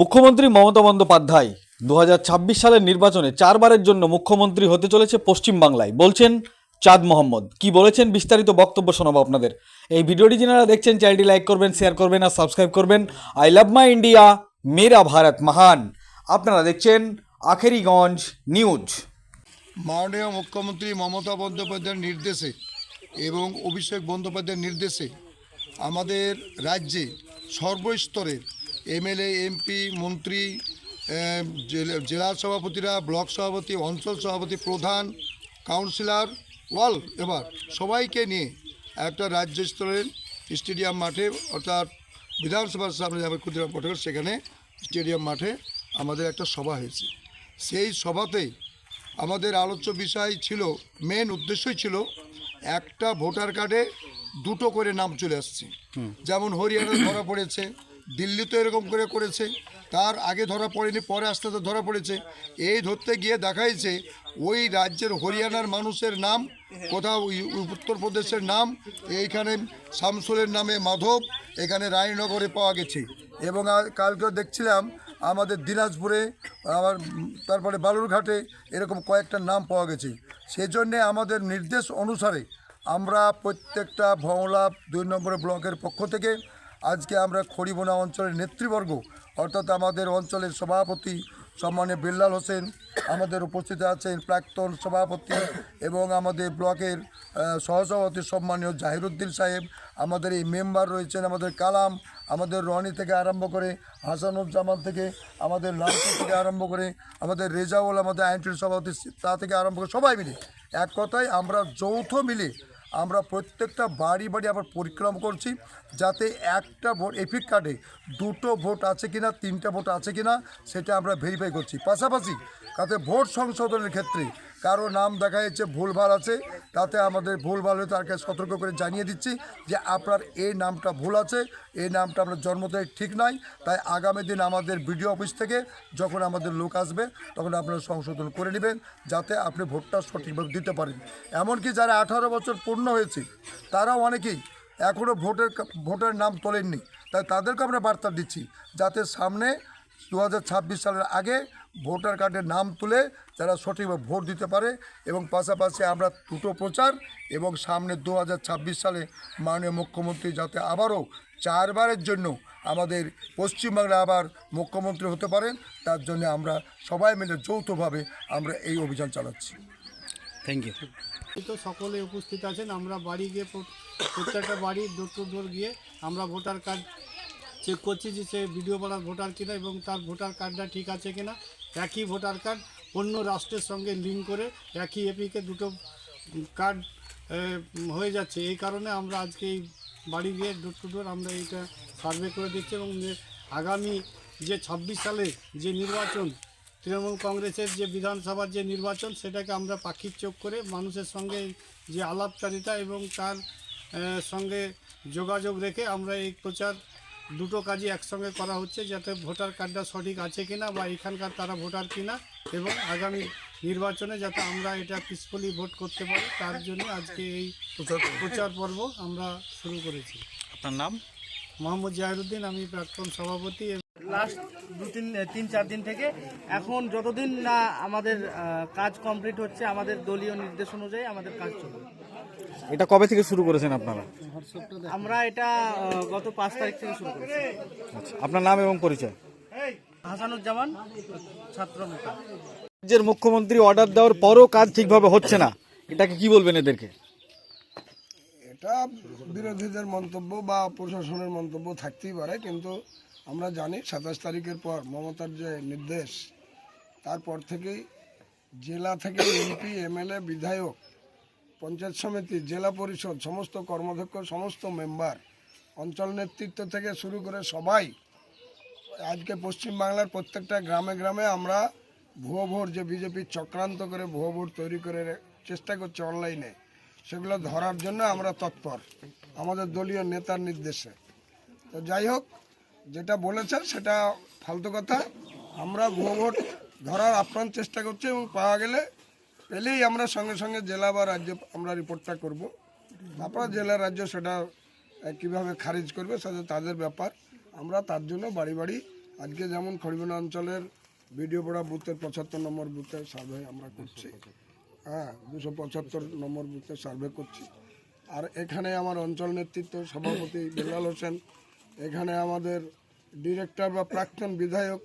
মুখ্যমন্ত্রী মমতা বন্দ্যোপাধ্যায় দু হাজার ছাব্বিশ সালের নির্বাচনে চারবারের জন্য মুখ্যমন্ত্রী হতে চলেছে পশ্চিমবাংলায়। বলছেন চাঁদ মোহাম্মদ। কি বলেছেন বিস্তারিত বক্তব্য শোনাবো আপনাদের। এই ভিডিওটি যারা দেখছেন, চ্যানেলটি লাইক করবেন, শেয়ার করবেন আর সাবস্ক্রাইব করবেন। আই লাভ মাই ইন্ডিয়া, মেরা ভারত মহান। আপনারা দেখছেন আখেরিগঞ্জ নিউজ। মাননীয় মুখ্যমন্ত্রী মমতা বন্দ্যোপাধ্যায়ের নির্দেশে এবং অভিষেক বন্দ্যোপাধ্যায়ের নির্দেশে আমাদের রাজ্যে সর্বস্তরের এমএলএ এমপি মন্ত্রী জেলা- সভাপতিরা ব্লক সভাপতি অঞ্চল সভাপতি প্রধান কাউন্সিলর ওয়াল এবার সবাইকে নিয়ে একটা রাজ্য স্তরের স্টেডিয়াম মাঠে অর্থাৎ বিধানসভার সামনে যাবে ক্ষুদিরাম পটল সেখানে স্টেডিয়াম মাঠে আমাদের একটা সভা হয়েছে। সেই সভাতেই আমাদের আলোচ্য বিষয় ছিল মেন উদ্দেশ্যই ছিল একটা ভোটার কার্ডে দুটো করে নাম চলে আসছে। যেমন হরিয়ানা ধরা পড়েছে দিল্লি তো এরকম করে করেছে। তার আগে ধরা পড়েনি, পরে আস্তে আস্তে ধরা পড়েছে। এই ধরতে গিয়ে দেখাইছে, ওই রাজ্যের হরিয়ানার মানুষের নাম, কোথাও উত্তরপ্রদেশের নাম, এইখানে শামসুলের নামে মাধব, এখানে রায়নগরে পাওয়া গেছে। এবং কালকে দেখছিলাম, আমাদের দিনাজপুরে, আবার তারপরে বালুরঘাটে এরকম কয়েকটা নাম পাওয়া গেছে। সেজন্যে আমাদের নির্দেশ অনুসারে আমরা প্রত্যেকটা ভওলা দুই নম্বরের ব্লকের পক্ষ থেকে আজকে আমরা খড়িবোনা অঞ্চলের নেতৃবর্গ, অর্থাৎ আমাদের অঞ্চলের সভাপতি সম্মানীয় বিল্লাল হোসেন, আমাদের উপস্থিত আছেন প্রাক্তন সভাপতি এবং আমাদের ব্লকের সহসভাপতি সম্মানীয় জাহিরুদ্দিন সাহেব, আমাদের এই মেম্বার রয়েছেন আমাদের কালাম, আমাদের রনি থেকে আরম্ভ করে হাসানুজ্জামান থেকে, আমাদের লালপুর থেকে আরম্ভ করে আমাদের রেজাউল, আমাদের আইনটির সভাপতি তা থেকে আরম্ভ করে সবাই মিলে। এক কথায় আমরা যৌথ মিলে আমরা প্রত্যেকটা বাড়ি বাড়ি আবার পরিক্রম করছি যাতে একটা ভোট এপিক কার্ডে দুটো ভোট আছে কি না তিনটা ভোট আছে কি না সেটা আমরা ভেরিফাই করছি। পাশাপাশি তাতে ভোট সংশোধনের ক্ষেত্রে কারও নাম দেখা যাচ্ছে ভুলভাল আছে, তাতে আমাদের ভুলভাল হয়ে তাকে সতর্ক করে জানিয়ে দিচ্ছি যে আপনার এই নামটা ভুল আছে, এই নামটা আপনার জন্ম থেকে ঠিক নাই, তাই আগামী দিন আমাদের বিডিও অফিস থেকে যখন আমাদের লোক আসবে, তখন আপনারা সংশোধন করে নেবেন যাতে আপনি ভোটটা সঠিকভাবে দিতে পারেন। এমনকি যারা আঠারো বছর পূর্ণ হয়েছে, তারাও অনেকেই এখনও ভোটের ভোটের নাম তোলেননি, তাই তাদেরকে আমরা বার্তা দিচ্ছি যাতে সামনে দু হাজার ছাব্বিশ সালের আগে ভোটার কার্ডের নাম তুলে যারা সঠিকভাবে ভোট দিতে পারে এবং পাশাপাশি আমরা দুটো প্রচার এবং সামনে দু হাজার ছাব্বিশ সালে মাননীয় মুখ্যমন্ত্রী যাতে আবারও চারবারের জন্য আমাদের পশ্চিমবাংলা আবার মুখ্যমন্ত্রী হতে পারেন তার জন্য আমরা সবাই মিলে যৌথভাবে আমরা এই অভিযান চালাচ্ছি। থ্যাংক ইউ তো সকলে উপস্থিত আছেন আমরা বাড়ি গিয়ে প্রত্যেকটা বাড়ি টু ডোর গিয়ে আমরা ভোটার কার্ড চেক করছি যে সে ভিডিও পাড়ার ভোটার কিনা এবং তার ভোটার কার্ডটা ঠিক আছে কিনা। একই ভোটার কার্ড অন্য রাষ্ট্রের সঙ্গে লিঙ্ক করে একই এপিকে দুটো কার্ড হয়ে যাচ্ছে। এই কারণে আমরা আজকে এই বাড়ি গিয়ে ডোর টু ডোর আমরা এইটা সার্ভে করে দিচ্ছি এবং আগামী যে ছাব্বিশ সালে যে নির্বাচন, তৃণমূল কংগ্রেসের যে বিধানসভার যে নির্বাচন, সেটাকে আমরা পাখির চোখ করে মানুষের সঙ্গে যে আলাপচারিতা এবং তার সঙ্গে যোগাযোগ রেখে আমরা এই প্রচার দুটো কাজই একসঙ্গে করা হচ্ছে যাতে ভোটার কার্ডটা সঠিক আছে কিনা বা এখানকার তারা ভোটার কিনা এবং আগামী নির্বাচনে যাতে আমরা এটা পিসফুলি ভোট করতে পারি তার জন্য আজকে এই প্রচার পর্ব। আমরা শুরু করেছি। আপনার নাম? মোহাম্মদ জাহিরুদ্দিন আমি প্রাক্তন সভাপতি লাস্ট দু তিন তিন চার দিন থেকে এখন যতদিন না আমাদের কাজ কমপ্লিট হচ্ছে আমাদের দলীয় নির্দেশ অনুযায়ী আমাদের কাজ চলবে। এটা কবে থেকে শুরু করেছেন আপনারা? আমরা এটা গত পাঁচ তারিখ থেকে শুরু করেছি। আচ্ছা আপনার নাম এবং পরিচয়? হাসানুজ্জামান ছাত্র নেতা। রাজ্যের মুখ্যমন্ত্রী অর্ডার দেওয়ার পরও কাজ ঠিকভাবে হচ্ছে না। এটাকে কি বলবেন এদেরকে? এটা বিরোধীদের মন্তব্য বা প্রশাসনের মন্তব্য থাকতেই পারে কিন্তু আমরা জানি সাতাশ তারিখের পর মমতার যে নির্দেশ তারপর থেকেই জেলা থেকে এমপি এমএলএ বিধায়ক পঞ্চায়েত সমিতি, জেলা পরিষদ, সমস্ত কর্মাধ্যক্ষ, সমস্ত মেম্বার, অঞ্চল নেতৃত্ব থেকে শুরু করে সবাই আজকে পশ্চিমবাংলার প্রত্যেকটা গ্রামে গ্রামে আমরা ভুয়ো ভোট, যে বিজেপি চক্রান্ত করে ভুয়ো ভোট তৈরি করে চেষ্টা করছে অনলাইনে, সেগুলো ধরার জন্য আমরা তৎপর, আমাদের দলীয় নেতার নির্দেশে। তো যাই হোক, যেটা বলেছেন সেটা ফালতু কথা। আমরা ভুয়ো ভোট ধরার আপ্রাণ চেষ্টা করছি এবং পাওয়া গেলে পেলেই আমরা সঙ্গে সঙ্গে জেলা বা রাজ্য আমরা রিপোর্টটা করব। তারপর জেলা, রাজ্য সেটা কীভাবে খারিজ করবে সেটা তাদের ব্যাপার। আমরা তার জন্য বাড়ি বাড়ি, আজকে যেমন খড়িবানা অঞ্চলের ভিডিও পড়া বুথের পঁচাত্তর নম্বর বুথে সার্ভে আমরা করছি। হ্যাঁ দুশো পঁচাত্তর নম্বর বুথে সার্ভে করছি। আর এখানে আমার অঞ্চল নেতৃত্ব সভাপতি বেলাল হোসেন, এখানে আমাদের ডিরেক্টর বা প্রাক্তন বিধায়ক,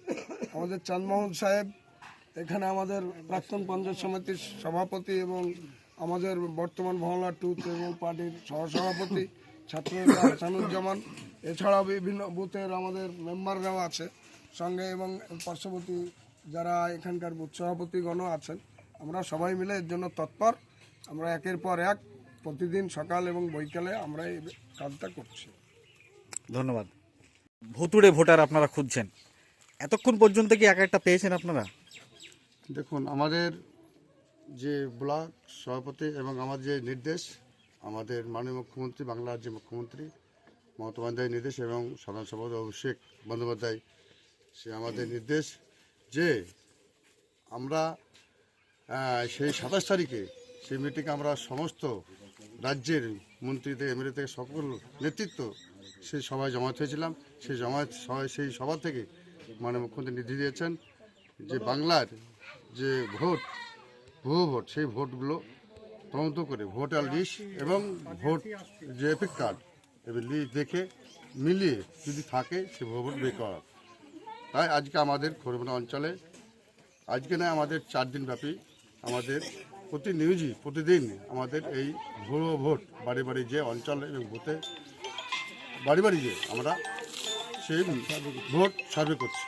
আমাদের চাঁদমোহন সাহেব এখানে আমাদের প্রাক্তন পঞ্চায়েত সমিতির সভাপতি এবং আমাদের বর্তমান মহল্লা টু তৃণমূল পার্টির সহসভাপতি ছাত্র হাসানুজ্জামান এছাড়াও বিভিন্ন বুথের আমাদের মেম্বাররাও আছে সঙ্গে এবং পার্শ্ববর্তী যারা এখানকার বুথ সভাপতিগণও আছেন, আমরা সবাই মিলে এর জন্য তৎপর। আমরা একের পর এক প্রতিদিন সকাল এবং বৈকালে আমরা এই কাজটা করছি। ধন্যবাদ। ভুতুড়ে ভোটার আপনারা খুঁজছেন। এতক্ষণ পর্যন্ত কি এক একটা পেয়েছেন আপনারা? দেখুন, আমাদের যে ব্লক সভাপতি এবং আমার যে নির্দেশ, আমাদের মাননীয় মুখ্যমন্ত্রী, বাংলার যে মুখ্যমন্ত্রী মমতা বন্দ্যোপাধ্যায়ের নির্দেশ এবং সাধারণ সভাপতি অভিষেক বন্দ্যোপাধ্যায়, সে আমাদের নির্দেশ যে আমরা সেই সাতাশ তারিখে সেই মিটিংয়ে আমরা সমস্ত রাজ্যের মন্ত্রী থেকে, এমএলএ থেকে সকল নেতৃত্ব সেই সভায় জমায়েত হয়েছিলাম। সেই জমায়েত সেই সভা থেকে মানে মুখ্যমন্ত্রী নির্দেশ দিয়েছেন যে বাংলার যে ভোট, ভুয়ো ভোট, সেই ভোটগুলো তদন্ত করে ভোটার লিস্ট এবং ভোট যে এপিক কার্ড, এবার লিস্ট দেখে মিলিয়ে যদি থাকে সে ভুয়ো ভোট বের করা তাই আজকে আমাদের খড়িমানা অঞ্চলে, আজকে নয়, আমাদের চার দিন ব্যাপী আমাদের প্রতি নিউজই প্রতিদিন আমাদের এই ভুয়ো ভোট বাড়ি বাড়ি যে অঞ্চল এবং বুথে বাড়ি বাড়ি যে আমরা সেই ভোট সার্ভে করছি।